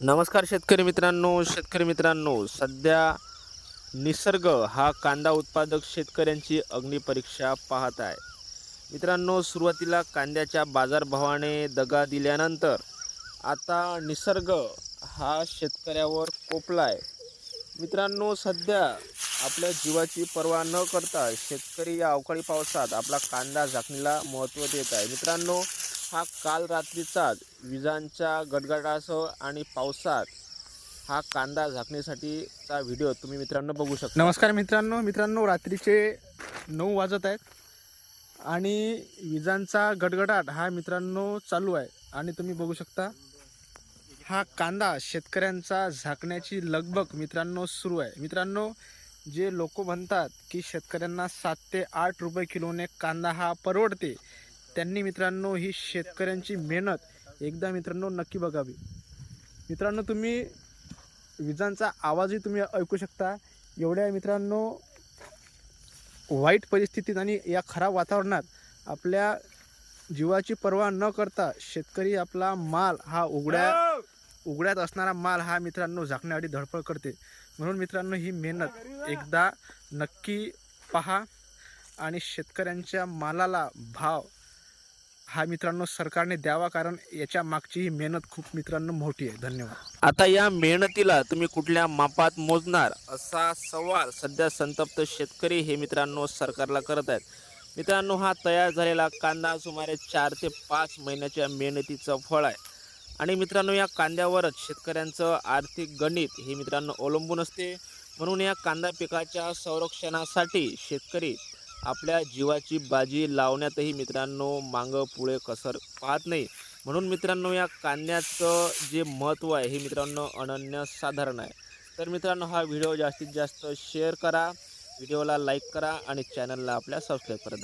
नमस्कार शेतकरी मित्रांनो शेतकरी मित्रांनो. सध्या निसर्ग हा कांदा उत्पादक शेतकऱ्यांची अग्निपरीक्षा पाहत आहे. मित्रांनो सुरुवातीला कांद्याच्या बाजारभावाने दगा दिल्यानंतर आता निसर्ग हा शेतकऱ्यावर कोपला आहे मित्रांनो सध्या आपल्या जीवाची पर्वा न करता शेतकरी या अवकाळी पावसात आपला कांदा झाकणीला महत्त्व देत आहे. मित्रांनो हा काल रात्रीचाच विजांच्या गडगडासह आणि पावसात हा कांदा झाकण्यासाठीचा व्हिडिओ तुम्ही मित्रांनो बघू शकता. नमस्कार मित्रांनो. मित्रांनो रात्रीचे नऊ वाजत आहेत आणि विजांचा गडगडाट हा मित्रांनो चालू आहे. आणि तुम्ही बघू शकता हा कांदा शेतकऱ्यांचा झाकण्याची लगबग मित्रांनो सुरू आहे. मित्रांनो जे लोक म्हणतात की शेतकऱ्यांना सात ते आठ रुपये किलोने कांदा हा परवडते त्यांनी मित्रांनो ही शेतकऱ्यांची मेहनत एकदा मित्रांनो नक्की बघावी. मित्रांनो तुम्ही विजांचा आवाजही तुम्ही ऐकू शकता. एवढ्या मित्रांनो वाईट परिस्थितीत आणि या खराब वातावरणात आपल्या जीवाची पर्वा न करता शेतकरी आपला माल हा उघड्या उघड्यात असणारा माल हा मित्रांनो झाकण्यासाठी धडपड करते. म्हणून मित्रांनो ही मेहनत एकदा नक्की पहा आणि शेतकऱ्यांच्या मालाला भाव हा मित्रांनो सरकारने द्यावा कारण याच्या मागची ही मेहनत खूप मित्रांनो मोठी आहे. धन्यवाद. आता या मेहनतीला तुम्ही कुठल्या मापात मोजणार असा सवाल सध्या संतप्त शेतकरी हे मित्रांनो सरकारला करत आहेत. मित्रांनो हा तयार झालेला कांदा सुमारे चार ते पाच महिन्याच्या मेहनतीचं फळ आहे. आणि मित्रांनो या कांद्यावरच शेतकऱ्यांचं आर्थिक गणित हे मित्रांनो अवलंबून असते. म्हणून या कांदा पिकाच्या संरक्षणासाठी शेतकरी आपल्या जीवाची बाजी लावण्यातही मित्रांनो मागं पुढे कसर पाहत नाही. म्हणून मित्रांनो या कांद्याचं जे महत्त्व आहे हे मित्रांनो अनन्यसाधारण आहे. तर मित्रांनो हा व्हिडिओ जास्तीत जास्त शेअर करा व्हिडिओला लाईक करा आणि चॅनलला आपल्या सबस्क्राईब करा.